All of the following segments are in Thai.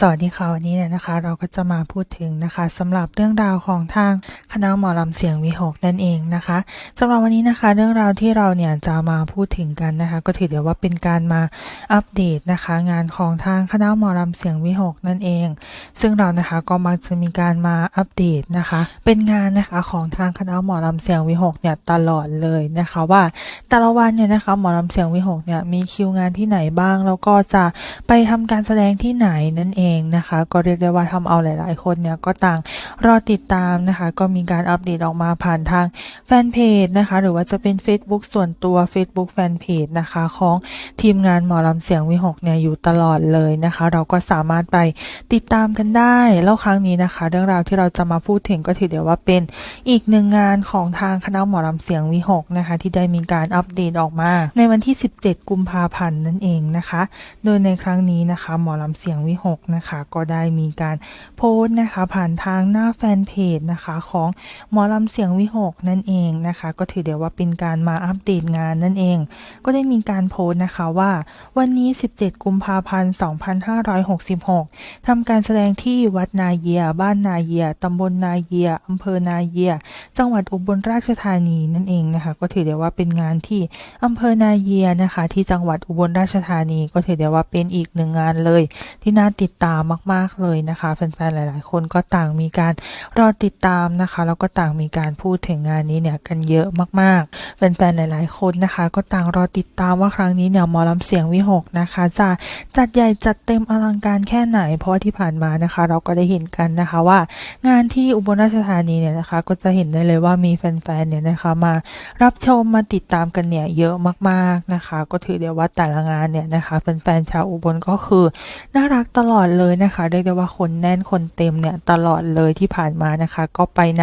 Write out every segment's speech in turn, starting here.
สวัสดีค่ะวันนี้เนี่ยนะคะ เราก็จะมาพูดถึงนะคะสำหรับเรื่องราวของทางคณะหมอลำเสียงวิหกนั่นเองนะคะสำหรับวันนี้นะคะ เรื่องราวที่เราเนี่ยจะมาพูดถึงกันนะคะ ก็ถือเดี๋ยวว่าเป็นการมาอัปเดตนะคะ งานของทางคณะหมอลำเสียงวิหกนั่นเอง ซึ่งเรานะคะก็มักจะมีการมาอัปเดตนะคะ เป็นงานนะคะของทางคณะหมอลำเสียงวิหกเนี่ยตลอดเลยนะคะว่าแต่ละวันเนี่ยนะคะหมอลำเสียงวิหกเนี่ยมีคิวงานที่ไหนบ้างแล้วก็จะไปทำการแสดงที่ไหนนั่นเองนะคะ ก็เรียกได้ว่าทำเอาหลาย ๆ คนเนี่ยก็ต่าง รอติดตามนะคะ ก็มีการอัปเดตออกมาผ่านทางแฟนเพจนะคะ หรือว่าจะเป็น Facebook ส่วนตัว Facebook แฟนเพจนะคะของทีมงานหมอลำเสียงวิหกเนี่ยอยู่ตลอดเลยนะคะ เราก็สามารถไปติดตามกันได้ แล้วครั้งนี้นะคะ เรื่องราวที่เราจะมาพูดถึงก็ถือเดี๋ยวว่าเป็นอีกหนึ่งงานของทางคณะหมอลำเสียงวิหกนะคะ ที่ได้มีการอัปเดตออกมา ในวันที่ 17 กุมภาพันธ์นั่นเองนะคะ โดยในครั้งนี้นะคะ หมอลำเสียงวิหกนะคะ ก็ได้มีการโพสต์นะคะ ผ่านทางหน้าแฟนเพจนะคะ ของหมอลำเสียงวิหกนั่นเองนะคะ ก็ถือเดียวว่าเป็นการมาอัปเดตงานนั่นเอง ก็ได้มีการโพสต์นะคะว่า วันนี้ 17 กุมภาพันธ์ 2566ทำการแสดงที่วัดนาเยีย บ้านนาเยียตำบลนาเยียอำเภอนาเยีย จังหวัดอุบลราชธานีนั่นเองนะคะ ก็ถือได้ว่าเป็นงานที่อำเภอนาเยียนะคะ ที่จังหวัดอุบลราชธานี ก็ถือได้ว่าเป็นอีกหนึ่งงานเลย ที่น่าติดตามมาก ๆเลยนะคะแฟนๆหลาย ๆ คนก็ต่างมีการรอติดตามนะคะ แล้วก็ต่างมีการพูดถึงงานนี้เนี่ยกันเยอะมากๆแฟนๆหลาย ๆ คนนะคะ ก็ต่างรอติดตามว่าครั้งนี้เนี่ยหมอลำเสียงวิหกนะคะจะจัดใหญ่จัดเต็มอลังการแค่ไหน เพราะที่ผ่านมานะคะ เราก็ได้เห็นกันนะคะว่า งานที่อุบลราชธานีเนี่ยนะคะ ก็จะเห็นได้เลยว่ามีแฟนๆเนี่ยนะคะมารับชมมาติดตามกันเนี่ยเยอะมากๆนะคะ ก็ถือได้ว่าแต่ละงานเนี่ยนะคะแฟนๆชาวอุบลก็คือน่ารักตลอดเลยนะคะเรียกได้ว่าคนแน่นคนเต็มเนี่ยตลอดเลยที่ผ่านมานะคะ ก็ไปใน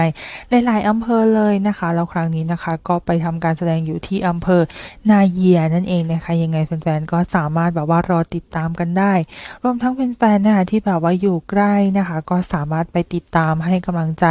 หลาย ๆอำเภอเลยนะคะแล้วครั้งนี้นะคะ ก็ไปทำการแสดงอยู่ที่อำเภอนาเยียนั่นเองนะคะ ยังไงแฟนๆก็สามารถแบบว่ารอติดตามกันได้ รวมทั้งแฟนๆนะคะที่แบบว่าอยู่ใกล้นะคะ ก็สามารถไปติดตามให้กำลังใจ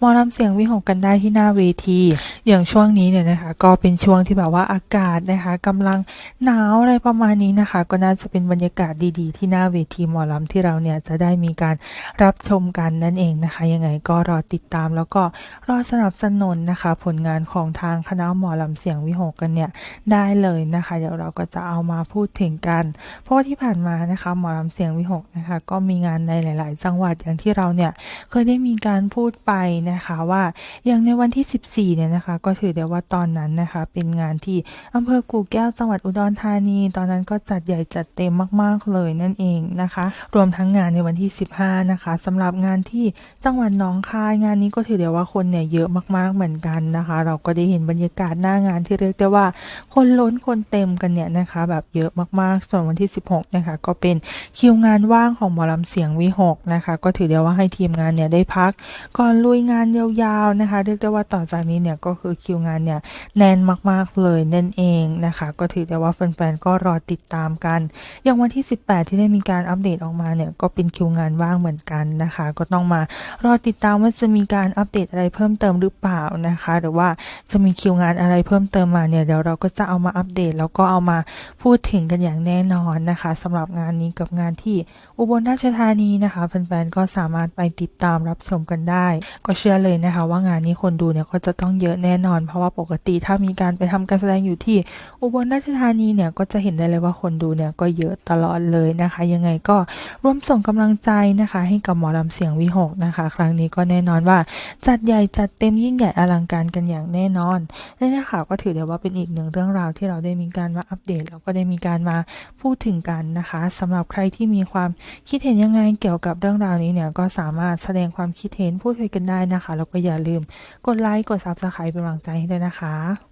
มอลำเสียงวิหกกันได้ที่หน้าเวที อย่างช่วงนี้เนี่ยนะคะ ก็เป็นช่วงที่แบบว่าอากาศนะคะกำลังหนาวอะไรประมาณนี้นะคะ ก็น่าจะเป็นบรรยากาศดีๆ ที่หน้าเวทีหมอลำที่เราเนี่ยจะได้มีการรับชมกันนั่นเองนะคะยังไงก็รอติดตามแล้วก็รอสนับสนุนนะคะ ผลงานของทางคณะหมอลำเสียงวิหกกันเนี่ยได้เลยนะคะ เดี๋ยวเราก็จะเอามาพูดถึงกัน เพราะว่าที่ผ่านมานะคะหมอลำเสียงวิหกนะคะ ก็มีงานในหลาย ๆ จังหวัดอย่างที่เราเนี่ยเคยได้มีการพูดไปนะคะว่าอย่างในวันที่ 14 เนี่ยนะคะ ก็ถือได้ว่าตอนนั้นนะคะ เป็นงานที่อำเภอกู่แก้วจังหวัดอุดรธานี ตอนนั้นก็จัดใหญ่จัดเต็มมาก ๆ เลยนั่นเองนะคะ รวมทั้งงานในวันที่ 15 นะคะสำหรับงานที่จังหวัดหนองคายงานนี้ก็ถือได้ว่าคนเนี่ยเยอะมากๆเหมือนกันนะคะ เราก็ได้เห็นบรรยากาศหน้างานที่เรียกได้ว่าคนล้นคนเต็มกันเนี่ยนะคะ แบบเยอะมากๆส่วนวันที่ 16นะคะก็เป็นคิวงานว่างของหมอลำเสียงวิหกนะคะ ก็ถือได้ว่าให้ทีมงานเนี่ยได้พักก่อนลุยงานยาวๆนะคะ เรียกได้ว่าต่อจากนี้เนี่ยก็คือคิวงานเนี่ยแน่นมากๆเลยนั่นเองนะคะ ก็ถือได้ว่าแฟนๆก็รอติดตามกัน อย่างวันที่ 18 ที่ได้มีการอัปเดตออกมาเนี่ยก็เป็นคิวงานว่างเหมือนกันนะคะ ก็ต้องมารอติดตามว่าจะมีการอัปเดตอะไรเพิ่มเติมหรือเปล่านะคะ หรือว่าจะมีคิวงานอะไรเพิ่มเติมมาเนี่ยเดี๋ยวเราก็จะเอามาอัปเดต แล้วก็เอามาพูดถึงกันอย่างแน่นอนนะคะสำหรับงานนี้กับงานที่อุบลราชธานีนะคะแฟนๆก็สามารถไปติดตามรับชมกันได้ ก็เชื่อเลยนะคะ ว่างานนี้คนดูเนี่ยก็จะต้องเยอะแน่นอน เพราะว่าปกติถ้ามีการไปทำการแสดงอยู่ที่อุบลราชธานีเนี่ยก็จะเห็นได้เลยว่าคนดูเนี่ยก็เยอะตลอดเลยนะคะ ยังไงก็ร่วมส่งกำลังใจนะคะ ให้กับหมอลำเสียงวิหกนะคะครั้งนี้ก็แน่นอนว่า จัดใหญ่จัดเต็มยิ่งใหญ่อลังการกันอย่างแน่นอนและนี่ค่ะก็ถือได้ว่าเป็นอีกหนึ่งเรื่องราวที่เราได้มีการมาอัปเดตแล้วก็ได้มีการมาพูดถึงกันนะคะสำหรับใครที่มีความคิดเห็นยังไงเกี่ยวกับเรื่องราวนี้เนี่ยก็สามารถแสดงความคิดเห็นพูดคุยกันได้นะคะแล้วก็อย่าลืมกดไลค์กด Subscribe เป็นกำลังใจให้ด้วยนะคะ